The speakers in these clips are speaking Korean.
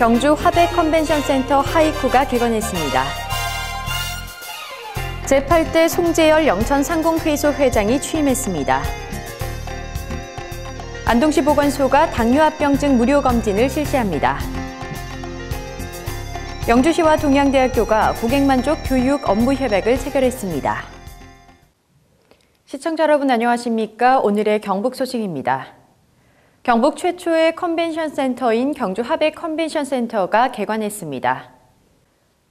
경주 화백 컨벤션 센터 하이쿠가 개관했습니다. 제8대 송재열 영천 상공회의소 회장이 취임했습니다. 안동시 보건소가 당뇨합병증 무료 검진을 실시합니다. 영주시와 동양대학교가 고객만족 교육 업무 협약을 체결했습니다. 시청자 여러분 안녕하십니까? 오늘의 경북 소식입니다. 경북 최초의 컨벤션 센터인 경주 하백 컨벤션 센터가 개관했습니다.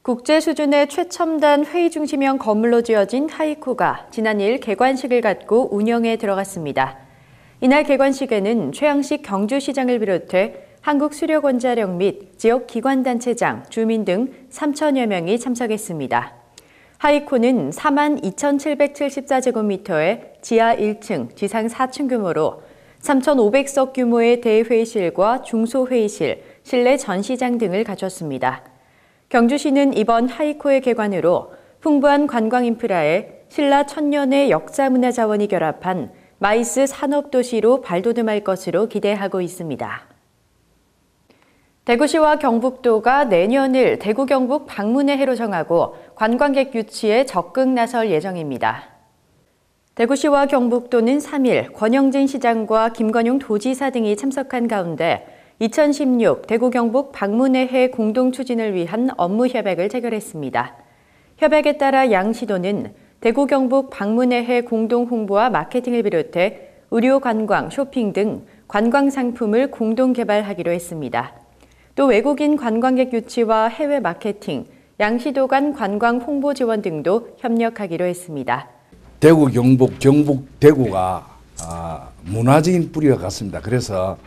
국제 수준의 최첨단 회의 중심형 건물로 지어진 하이코가 지난 2일 개관식을 갖고 운영에 들어갔습니다. 이날 개관식에는 최양식 경주시장을 비롯해 한국수력원자력 및 지역 기관단체장, 주민 등 3천여 명이 참석했습니다. 하이코는 4만 2,774제곱미터의 지하 1층, 지상 4층 규모로 3,500석 규모의 대회의실과 중소회의실, 실내 전시장 등을 갖췄습니다. 경주시는 이번 하이코의 개관으로 풍부한 관광 인프라에 신라 천년의 역사 문화 자원이 결합한 마이스 산업도시로 발돋움할 것으로 기대하고 있습니다. 대구시와 경북도가 내년을 대구 경북 방문의 해로 정하고 관광객 유치에 적극 나설 예정입니다. 대구시와 경북도는 3일 권영진 시장과 김건용 도지사 등이 참석한 가운데 2016 대구 경북 방문회해 공동 추진을 위한 업무 협약을 체결했습니다. 협약에 따라 양 시도는 대구 경북 방문회해 공동 홍보와 마케팅을 비롯해 의료 관광, 쇼핑 등 관광 상품을 공동 개발하기로 했습니다. 또 외국인 관광객 유치와 해외 마케팅, 양시도 간 관광 홍보 지원 등도 협력하기로 했습니다. 대구, 경북, 경북, 대구가 아, 문화적인 뿌리가 같습니다. 그래서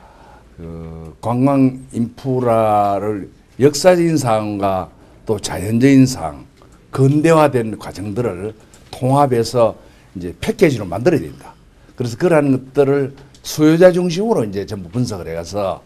그 관광 인프라를 역사적인 상과 또 자연적인 상, 근대화된 과정들을 통합해서 이제 패키지로 만들어야 된다. 그래서 그러한 것들을 수요자 중심으로 이제 전부 분석을 해가서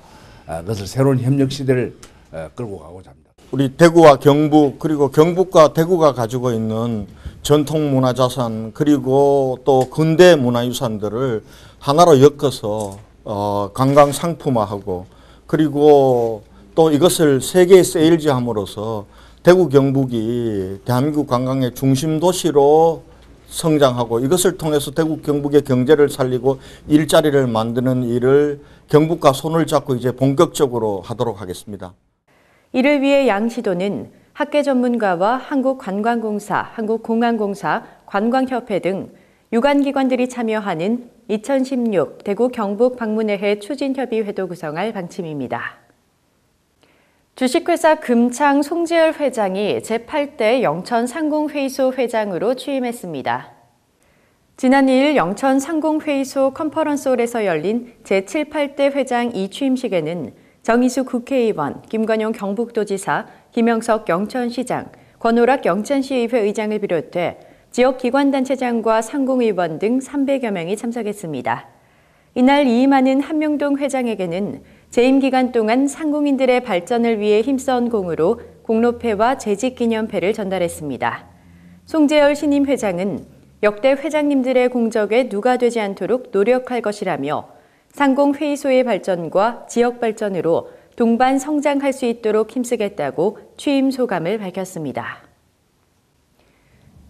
아, 그것을 새로운 협력 시대를 어, 끌고 가고자 합니다. 우리 대구와 경북 그리고 경북과 대구가 가지고 있는 전통 문화 자산 그리고 또 근대 문화 유산들을 하나로 엮어서 어, 관광 상품화하고 그리고 또 이것을 세계에 세일즈함으로써 대구 경북이 대한민국 관광의 중심 도시로 성장하고 이것을 통해서 대구 경북의 경제를 살리고 일자리를 만드는 일을 경북과 손을 잡고 이제 본격적으로 하도록 하겠습니다. 이를 위해 양시도는 학계 전문가와 한국관광공사, 한국공항공사, 관광협회 등 유관기관들이 참여하는 2016 대구 경북 방문회해 추진협의회도 구성할 방침입니다. 주식회사 금창 송재열 회장이 제8대 영천 상공회의소 회장으로 취임했습니다. 지난 2일 영천 상공회의소 컨퍼런스홀에서 열린 제7, 8대 회장 이취임식에는 정희수 국회의원, 김건용 경북도지사, 김영석 영천시장, 권오락 영천시의회 의장을 비롯해 지역 기관단체장과 상공의원 등 300여 명이 참석했습니다. 이날 이임하는 한명동 회장에게는 재임 기간 동안 상공인들의 발전을 위해 힘써온 공으로 공로패와 재직기념패를 전달했습니다. 송재열 신임 회장은 역대 회장님들의 공적에 누가 되지 않도록 노력할 것이라며 상공회의소의 발전과 지역 발전으로 동반 성장할 수 있도록 힘쓰겠다고 취임 소감을 밝혔습니다.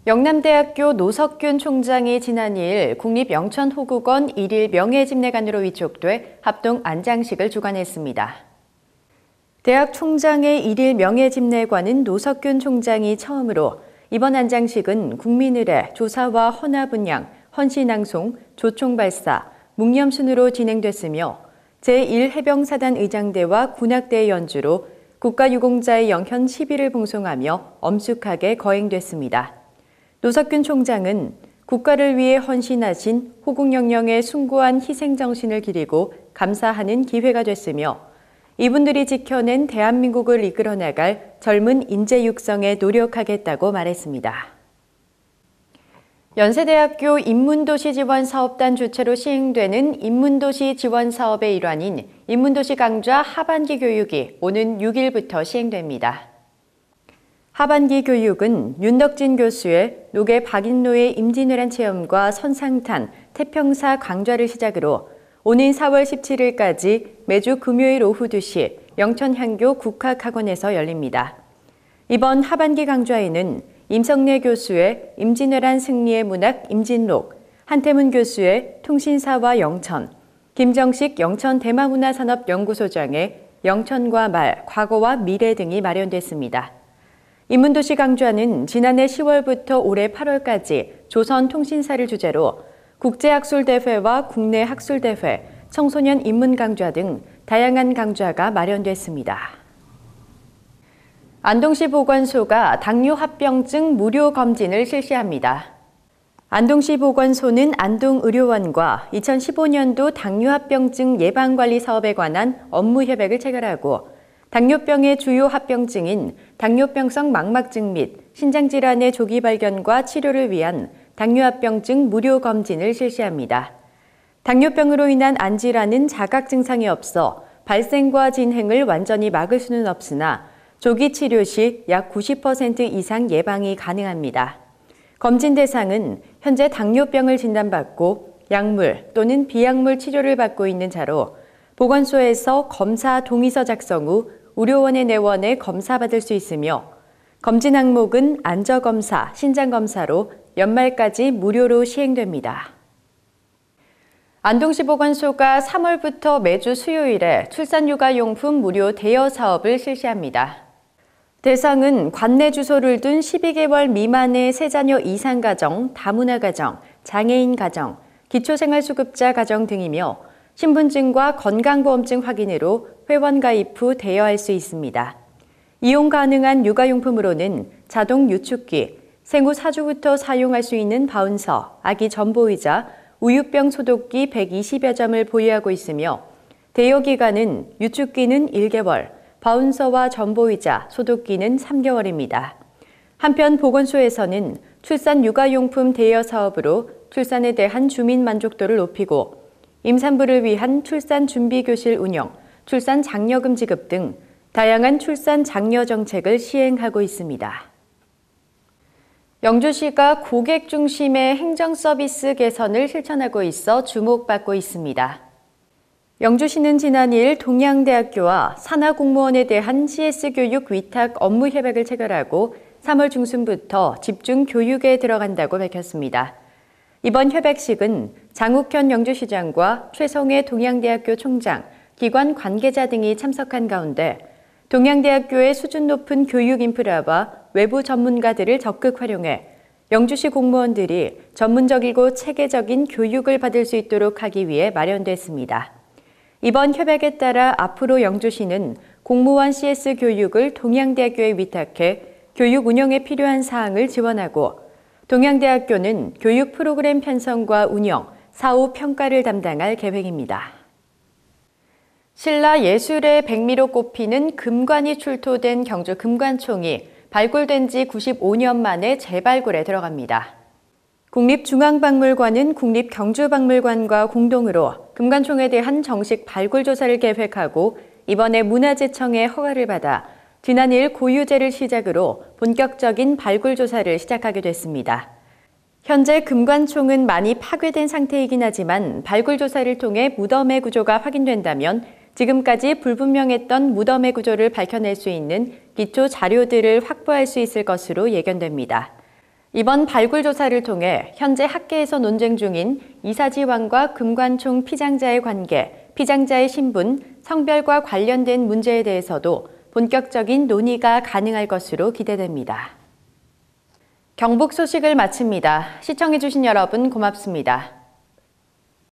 영남대학교 노석균 총장이 지난 2일 국립영천호국원 1일 명예집례관으로 위촉돼 합동 안장식을 주관했습니다. 대학 총장의 1일 명예집례관은 노석균 총장이 처음으로 이번 안장식은 국민의례, 조사와 헌화 분양, 헌신낭송, 조총발사, 묵념순으로 진행됐으며 제1해병사단 의장대와 군악대의 연주로 국가유공자의 영현 10일을 봉송하며 엄숙하게 거행됐습니다. 노석균 총장은 국가를 위해 헌신하신 호국영령의 숭고한 희생정신을 기리고 감사하는 기회가 됐으며 이분들이 지켜낸 대한민국을 이끌어 나갈 젊은 인재 육성에 노력하겠다고 말했습니다. 연세대학교 인문도시 지원 사업단 주체로 시행되는 인문도시 지원 사업의 일환인 인문도시 강좌 하반기 교육이 오는 6일부터 시행됩니다. 하반기 교육은 윤덕진 교수의 노계 박인노의 임진왜란 체험과 선상탄, 태평사 강좌를 시작으로 오는 4월 17일까지 매주 금요일 오후 2시 영천향교 국학학원에서 열립니다. 이번 하반기 강좌에는 임성래 교수의 임진왜란 승리의 문학 임진록, 한태문 교수의 통신사와 영천, 김정식 영천 대마문화산업연구소장의 영천과 말, 과거와 미래 등이 마련됐습니다. 인문도시 강좌는 지난해 10월부터 올해 8월까지 조선 통신사를 주제로 국제학술대회와 국내 학술대회, 청소년 인문 강좌 등 다양한 강좌가 마련됐습니다. 안동시 보건소가 당뇨 합병증 무료 검진을 실시합니다. 안동시 보건소는 안동의료원과 2015년도 당뇨 합병증 예방관리 사업에 관한 업무 협약을 체결하고 당뇨병의 주요 합병증인 당뇨병성 망막증 및 신장질환의 조기 발견과 치료를 위한 당뇨 합병증 무료 검진을 실시합니다. 당뇨병으로 인한 안질환은 자각 증상이 없어 발생과 진행을 완전히 막을 수는 없으나 조기 치료 시 약 90% 이상 예방이 가능합니다. 검진 대상은 현재 당뇨병을 진단받고 약물 또는 비약물 치료를 받고 있는 자로 보건소에서 검사 동의서 작성 후 의료원에 내원해 검사받을 수 있으며 검진 항목은 안저검사, 신장검사로 연말까지 무료로 시행됩니다. 안동시 보건소가 3월부터 매주 수요일에 출산육아용품 무료 대여 사업을 실시합니다. 대상은 관내 주소를 둔 12개월 미만의 세자녀 이상 가정, 다문화 가정, 장애인 가정, 기초생활수급자 가정 등이며 신분증과 건강보험증 확인으로 회원 가입 후 대여할 수 있습니다. 이용 가능한 육아용품으로는 자동 유축기, 생후 4주부터 사용할 수 있는 바운서, 아기 전보의자, 우유병 소독기 120여 점을 보유하고 있으며 대여 기간은 유축기는 1개월, 바운서와 전보의자, 소독기는 3개월입니다. 한편 보건소에서는 출산 육아용품 대여 사업으로 출산에 대한 주민 만족도를 높이고 임산부를 위한 출산 준비 교실 운영, 출산 장려금 지급 등 다양한 출산 장려 정책을 시행하고 있습니다. 영주시가 고객 중심의 행정 서비스 개선을 실천하고 있어 주목받고 있습니다. 영주시는 지난 2일 동양대학교와 산하공무원에 대한 CS 교육 위탁 업무 협약을 체결하고 3월 중순부터 집중 교육에 들어간다고 밝혔습니다. 이번 협약식은 장욱현 영주시장과 최성애 동양대학교 총장, 기관 관계자 등이 참석한 가운데 동양대학교의 수준 높은 교육 인프라와 외부 전문가들을 적극 활용해 영주시 공무원들이 전문적이고 체계적인 교육을 받을 수 있도록 하기 위해 마련됐습니다. 이번 협약에 따라 앞으로 영주시는 공무원 CS 교육을 동양대학교에 위탁해 교육 운영에 필요한 사항을 지원하고 동양대학교는 교육 프로그램 편성과 운영, 사후 평가를 담당할 계획입니다. 신라 예술의 백미로 꼽히는 금관이 출토된 경주 금관총이 발굴된 지 95년 만에 재발굴에 들어갑니다. 국립중앙박물관은 국립경주박물관과 공동으로 금관총에 대한 정식 발굴 조사를 계획하고 이번에 문화재청의 허가를 받아 지난 2일 고유제를 시작으로 본격적인 발굴 조사를 시작하게 됐습니다. 현재 금관총은 많이 파괴된 상태이긴 하지만 발굴 조사를 통해 무덤의 구조가 확인된다면 지금까지 불분명했던 무덤의 구조를 밝혀낼 수 있는 기초 자료들을 확보할 수 있을 것으로 예견됩니다. 이번 발굴 조사를 통해 현재 학계에서 논쟁 중인 이사지왕과 금관총 피장자의 관계, 피장자의 신분, 성별과 관련된 문제에 대해서도 본격적인 논의가 가능할 것으로 기대됩니다. 경북 소식을 마칩니다. 시청해주신 여러분 고맙습니다.